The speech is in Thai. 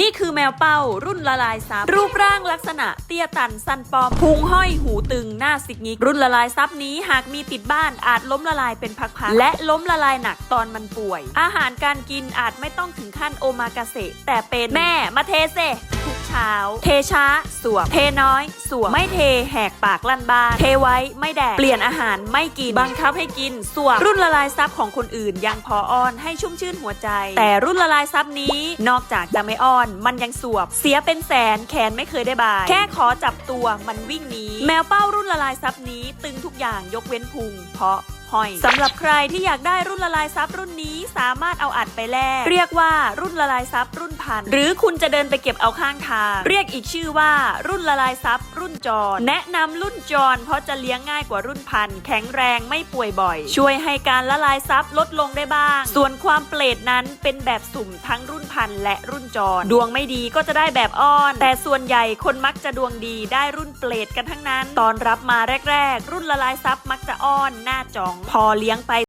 นี่คือแมวเป้ารุ่นละลายซับรูปร่างลักษณะเตี้ยตันสั้นปอมพุงห้อยหูตึงหน้าสิกงิก รุ่นละลายซับนี้หากมีติดบ้านอาจล้มละลายเป็นพักๆและล้มละลายหนักตอนมันป่วย อาหารการกินอาจไม่ต้องถึงขั้นโอมากาเสะแต่เป็นแม่มาเทเซ เช้า เทช้าสวม เทน้อย สวม ไม่เทแหกปากลั่นบ้าน เทไว้ไม่แดก เปลี่ยนอาหารไม่กิน บังคับให้กิน สวม รุ่นละลายซับของคนอื่นยังพออ้อนให้ชุ่มชื่นหัวใจ แต่รุ่นละลายซับนี้ นอกจากจะไม่อ้อน มันยังสวบเสียเป็นแสนแขนไม่เคยได้บาย แค่ขอจับตัวมันวิ่งหนี แมวเป้ารุ่นละลายซับนี้ ตึงทุกอย่างยกเว้นพุง เพราะ ห้อยสำหรับใครที่อยากได้รุ่นละลายซับรุ่นนี้สามารถเอาอัดไปแลกเรียกว่ารุ่นละลายซับรุ่นพัน หรือคุณจะเดินไปเก็บเอาข้างทาง เรียกอีกชื่อว่า รุ่นละลายซับรุ่นจร แนะนำรุ่นจร เพราะจะเลี้ยงง่ายกว่ารุ่นพัน แข็งแรงไม่ป่วยบ่อย ช่วยให้การละลายซับลดลงได้บ้าง ส่วนความเปรตนั้นเป็นแบบสุ่มทั้งรุ่นพันและรุ่นจร ดวงไม่ดีก็จะได้แบบอ้อน แต่ส่วนใหญ่คนมักจะดวงดีได้รุ่นเปรตกันทั้งนั้น ตอนรับมาแรก ๆ รุ่นละลายซับมักจะอ้อนหน้าจองพอเลี้ยงไป